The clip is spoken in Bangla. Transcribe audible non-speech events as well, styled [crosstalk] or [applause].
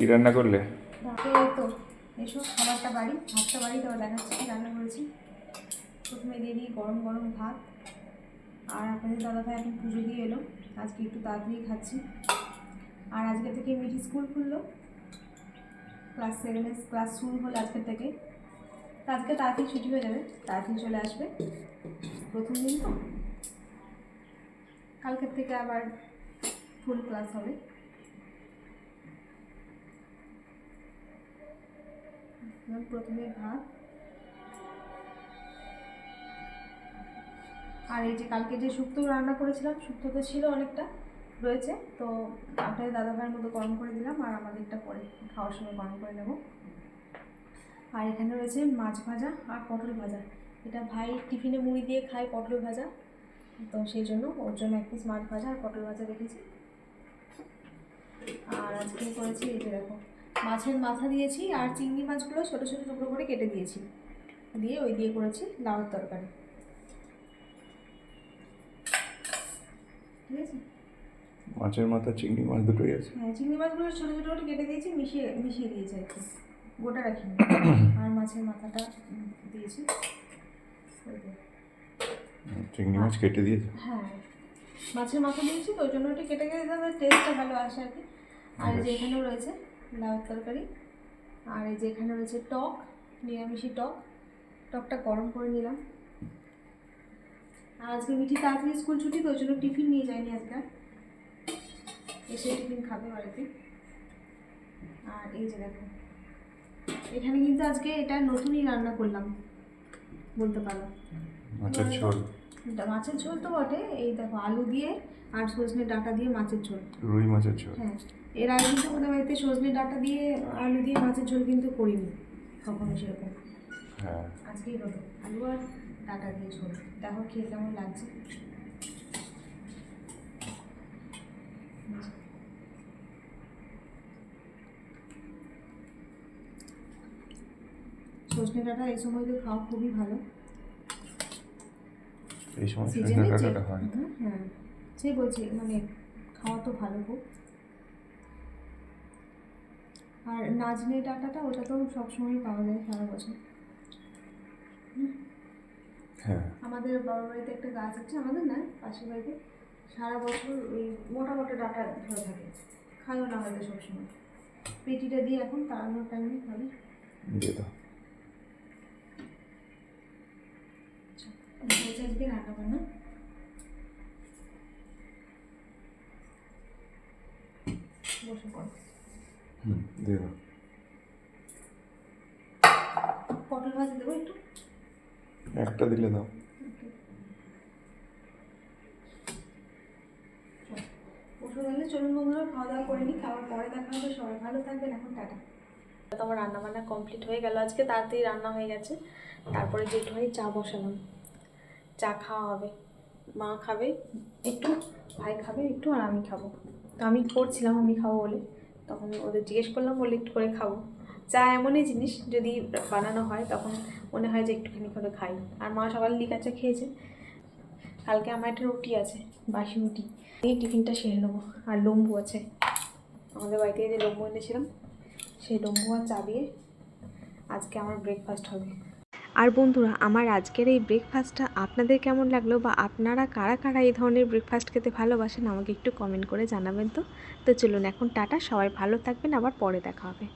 কি রান্না করলে? এই তো, এসো, খাবারটা বাড়ি, ভাতটা বাড়ি তো দেখাচ্ছি রান্না করেছি। প্রথমে দিয়ে দিই গরম গরম ভাত, আর আপনাদের দাদা ভাই এখন পুজো দিয়ে এলো, আজকে একটু তাড়াতাড়ি খাচ্ছি। আর আজকে থেকে মিঠি স্কুল খুললো, ক্লাস সেভেনের ক্লাস শুরু হলো আজকে থেকে। আজকে তাড়াতাড়ি ছুটি হয়ে যাবে, তাড়াতাড়ি চলে আসবে। প্রথম দিন তো। কালকের থেকে আবার ফুল ক্লাস হবে। এবার প্রথমে ভাত। আর এই যে কালকে যে শুক্তো রান্না করেছিলাম শুক্তো তো ছিল অনেকটা, রয়েছে। তো আপনাদের দাদা ভাইয়ের মতো গরম করে দিলাম, আর আমাদেরটা পরে খাওয়ার সময় গরম করে নেব। আর এখানে রয়েছে মাছ ভাজা আর পটল ভাজা। এটা ভাই টিফিনে মুড়ি দিয়ে খায় পটল ভাজা। তো সেই জন্য ওর জন্য এক পিস মাছ ভাজা আর পটল ভাজা রেখেছি। আর আজকে করেছি এই যে দেখো। মাছের মাথা দিয়েছি আর চিংড়ি মাছগুলো ছোটো ছোটো টুকরো করে কেটে দিয়েছি। দিয়ে ওই দিয়ে করেছি লাউর তরকারি। ঠিক আছে? মাছের মাথা চিংড়ি মাছ দুটোই আছে। হ্যাঁ চিংড়ি মাছগুলো ছোটো ছোটো করে কেটে দিয়েছি মিশিয়ে মিশিয়ে দিয়েছি আর কি। গোটা রাখিনি। [coughs] আর মাছের মাথাটা দিয়েছি। চিংড়ি মাছ কেটে দিয়েছে? হ্যাঁ। মাছের মাথা দিয়েছি তো ওই জন্য ওটা কেটে গেলে টেস্টটা ভালো আসে আর কি। আর এই যে এখানেও রয়েছে লাউ তরকারি। আর এই যে এখানে রয়েছে টক, নিরামিষি টক। টকটা গরম করে নিলাম। আর আজকে মিঠি তাড়াতাড়ি স্কুল ছুটি, তো ওই জন্য টিফিন নিয়ে যায়নি আজকে। এসে টিফিন খাবে বাড়িতে। আর এই যে দেখো, এখানে কিন্তু আজকে এটা নতুনই রান্না করলাম, বলতে পারো। ঝোল এটা মাছের ঝোল তো বটে। এই দেখো আলু দিয়ে আর সজনে ডাঁটা দিয়ে মাছের ঝোল। রুই মাছের ঝোল। হ্যাঁ। এর আগে কিন্তু আমাদের বাড়িতে সজনে ডাঁটা দিয়ে আলু দিয়ে মাছের ঝোল কিন্তু করিনি কখনো সেরকম। হ্যাঁ। আজকেই হলো। আলু আর ডাঁটা দিয়ে ঝোল। দেখো খেয়ে কেমন লাগছে। সজনে ডাঁটা এই সময় তো খাওয়া খুবই ভালো। এই সময় সিজনে ডাঁটাটা হয়। হ্যাঁ সেই বলছি মানে খাওয়া তো ভালো খুব আর নাজনে ডাঁটাটা ওটা তো সবসময় পাওয়া যায় সারা বছর। হ্যাঁ। আমাদের বাবার বাড়িতে একটা গাছ আছে আমাদের না পাশের বাড়িতে। সারা বছর ওই মোটা মোটা ডাঁটা ধরে থাকে। খাইও না হয়তো সবসময়। পেটিটা দিয়ে এখন তাড়ানোর টাইমে খাবি। দিয়ে দাও। হয়েছে আজকে রান্না বান্না বসে পড় হুম দিয়ে দাও। পটল ভাজি দেবো একটু? একটা দিলে দাও। ওষুধ চলুন বন্ধুরা খাওয়া দাওয়া করে নিই খাওয়ার পরে দেখা হবে সবাই ভালো থাকবেন এখন টাটা। তো আমার রান্না বান্না কমপ্লিট হয়ে গেল আজকে তাড়াতাড়ি রান্না হয়ে গেছে। তারপরে যে একটুখানি চা বসালাম। চা খাওয়া হবে। মা খাবে, একটু, ভাই খাবে, একটু, আর আমি খাব। তো আমি করছিলাম, আমি খাব বলে। তখন ওদের জিজ্ঞেস করলাম বলে একটু করে খাব। চা এমনই জিনিস, যদি বানানো হয়, তখন মনে হয় যে একটুখানি করে খাই। আর মা সকালে লিকার চা খেয়েছে। কালকে আমার একটা রুটি আছে, বাসি রুটি। এই টিফিনটা সেরে নেব। আর লম্বু আছে। আমাদের বাড়িতে যে লম্বু এনেছিলাম, সেই লম্বু আর চা দিয়ে আজকে আমার ব্রেকফাস্ট হবে। আর বন্ধুরা, আমার আজকের এই ব্রেকফাস্টটা আপনাদের কেমন লাগল বা আপনারা কারা কারা এই ধরনের ব্রেকফাস্ট খেতে ভালোবাসেন আমাকে একটু কমেন্ট করে জানাবেন তো। তো চলুন, এখন টাটা, সবাই ভালো থাকবেন, আবার পরে দেখা হবে।